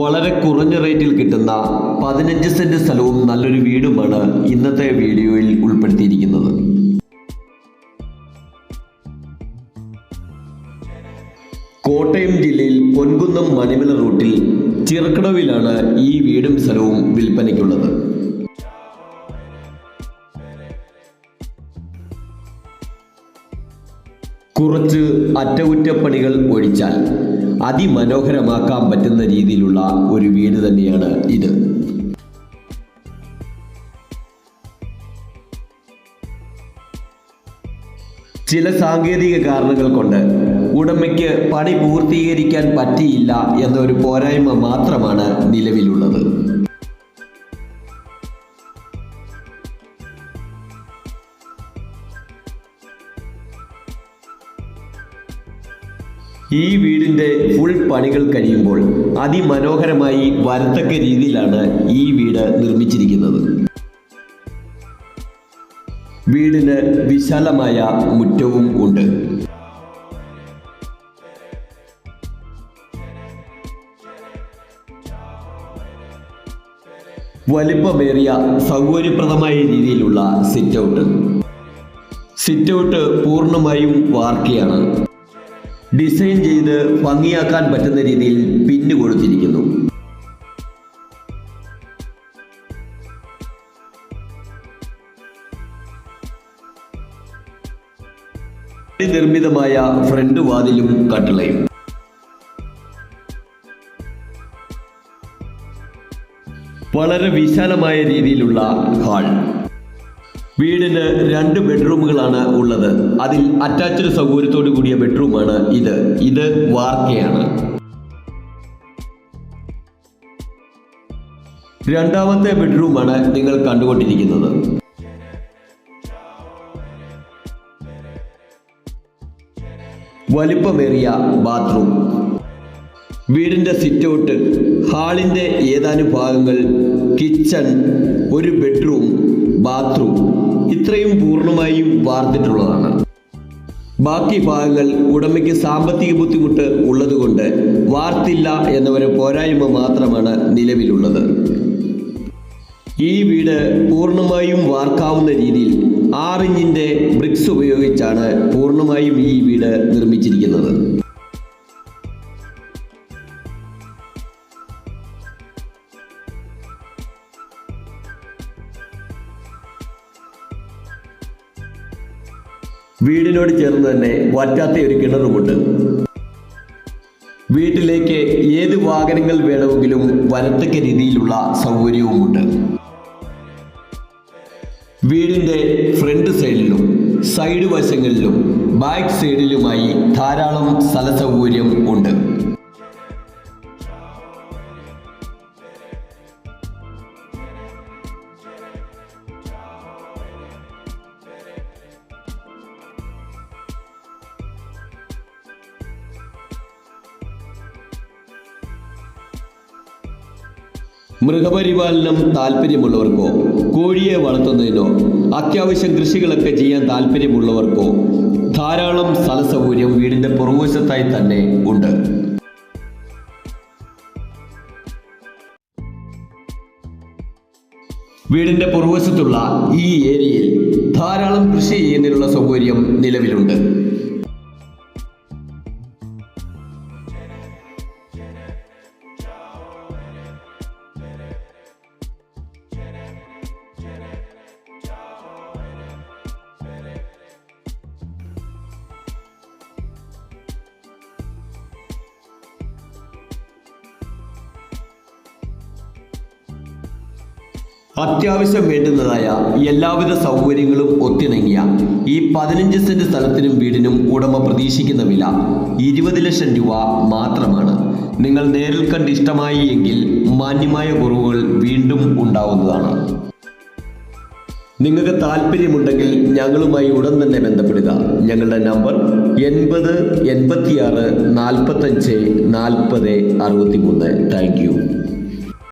വളരെ കുറഞ്ഞ റേറ്റിൽ കിട്ടുന്ന പതിനഞ്ച് സെന്റ് സ്ഥലവും നല്ലൊരു വീടുമാണ് ഇന്നത്തെ വീഡിയോയിൽ ഉൾപ്പെടുത്തിയിരിക്കുന്നത്. കോട്ടയം ജില്ലയിൽ പൊൻകുന്നം മണിമല റൂട്ടിൽ ചിറക്കടവിലാണ് ഈ വീടും സ്ഥലവും വിൽപ്പനയ്ക്കുള്ളത്. കുറച്ച് അറ്റകുറ്റപ്പണികൾ ഒഴിച്ചാൽ അതിമനോഹരമാക്കാൻ പറ്റുന്ന രീതിയിലുള്ള ഒരു വീട് തന്നെയാണ് ഇത്. ചില സാങ്കേതിക കാരണങ്ങൾ കൊണ്ട് ഉടമയ്ക്ക് പണി പൂർത്തീകരിക്കാൻ പറ്റിയില്ല എന്നൊരു പോരായ്മ മാത്രമാണ് നിലവിലുള്ളത്. ഈ വീടിന്റെ ഫുൾ പണികൾ കഴിയുമ്പോൾ അതിമനോഹരമായി വരത്തക്ക രീതിയിലാണ് ഈ വീട് നിർമ്മിച്ചിരിക്കുന്നത്. വീടിന് വിശാലമായ മുറ്റവും ഉണ്ട്. വലിപ്പമേറിയ സൗകര്യപ്രദമായ രീതിയിലുള്ള സിറ്റ് ഔട്ട്. സിറ്റ് ഔട്ട് പൂർണമായും വാർക്കയാണ്. ഡിസൈൻ ചെയ്ത് ഭംഗിയാക്കാൻ പറ്റുന്ന രീതിയിൽ പിന്നു കൊടുത്തിരിക്കുന്നു. നിർമ്മിതമായ ഫ്രണ്ട് വാതിലും കട്ടിളയും. വളരെ വിശാലമായ രീതിയിലുള്ള ഹാൾ. വീടിന് രണ്ട് ബെഡ്റൂമുകളാണ് ഉള്ളത്. അതിൽ അറ്റാച്ച്ഡ് സൗകര്യത്തോടു കൂടിയ ബെഡ്റൂമാണ് ഇത്. ഇത് വാർക്കയാണ്. രണ്ടാമത്തെ ബെഡ്റൂമാണ് നിങ്ങൾ കണ്ടുകൊണ്ടിരിക്കുന്നത്. വലിപ്പമേറിയ ബാത്റൂം. വീടിന്റെ സിറ്റൗട്ട് ഹാളിന്റെ ഏതാനും ഭാഗങ്ങൾ കിച്ചൺ ഒരു ബെഡ്റൂം ബാത്റൂം. ഇത്രയും പൂർണമായും വാർത്തിട്ടുള്ളതാണ്. ബാക്കി ഭാഗങ്ങൾ ഉടമയ്ക്ക് സാമ്പത്തിക ബുദ്ധിമുട്ട് ഉള്ളതുകൊണ്ട് വാർത്തില്ല എന്ന ഒരു പോരായ്മ മാത്രമാണ് നിലവിലുള്ളത്. ഈ വീട് പൂർണമായും വാർക്കാവുന്ന രീതിയിൽ ആറിഞ്ഞിന്റെ ബ്രിക്സ് ഉപയോഗിച്ചാണ് പൂർണമായും ഈ വീട് നിർമ്മിച്ചിരിക്കുന്നത്. വീടിനോട് ചേർന്ന് തന്നെ വറ്റാത്ത ഒരു കിണറുമുണ്ട്. വീട്ടിലേക്ക് ഏത് വാഹനങ്ങൾ വേണമെങ്കിലും വരത്തക്ക രീതിയിലുള്ള സൗകര്യവുമുണ്ട്. വീടിന്റെ ഫ്രണ്ട് സൈഡിലും സൈഡ് വശങ്ങളിലും ബാക്ക് സൈഡിലുമായി ധാരാളം സ്ഥല സൗകര്യം ഉണ്ട്. മൃഗപരിപാലനം താല്പര്യമുള്ളവർക്കോ കോഴിയെ വളർത്തുന്നതിനോ അത്യാവശ്യം കൃഷികളൊക്കെ ചെയ്യാൻ താല്പര്യമുള്ളവർക്കോ ധാരാളം സ്ഥല സൗകര്യം വീടിന്റെ പുറകുവശത്തായി തന്നെ ഉണ്ട്. വീടിന്റെ പുറകുവശത്തുള്ള ഈ ഏരിയയിൽ ധാരാളം കൃഷി ചെയ്യുന്നതിനുള്ള സൗകര്യം നിലവിലുണ്ട്. അത്യാവശ്യം വേണ്ടുന്നതായ എല്ലാവിധ സൗകര്യങ്ങളും ഒത്തിണങ്ങിയ ഈ പതിനഞ്ച് സെന്റ് സ്ഥലത്തിനും വീടിനും ഉടമ പ്രതീക്ഷിക്കുന്ന വില ഇരുപത് ലക്ഷം രൂപ മാത്രമാണ്. നിങ്ങൾ നേരിൽ കണ്ട് ഇഷ്ടമായി എങ്കിൽ മാന്യമായ കുറവുകൾ വീണ്ടും ഉണ്ടാവുന്നതാണ്. നിങ്ങൾക്ക് താല്പര്യമുണ്ടെങ്കിൽ ഞങ്ങളുമായി ഉടൻ തന്നെ ബന്ധപ്പെടുക. ഞങ്ങളുടെ നമ്പർ എൺപത് എൺപത്തിയാറ് നാൽപ്പത്തഞ്ച് നാൽപ്പത് അറുപത്തി മൂന്ന് താങ്ക് യു.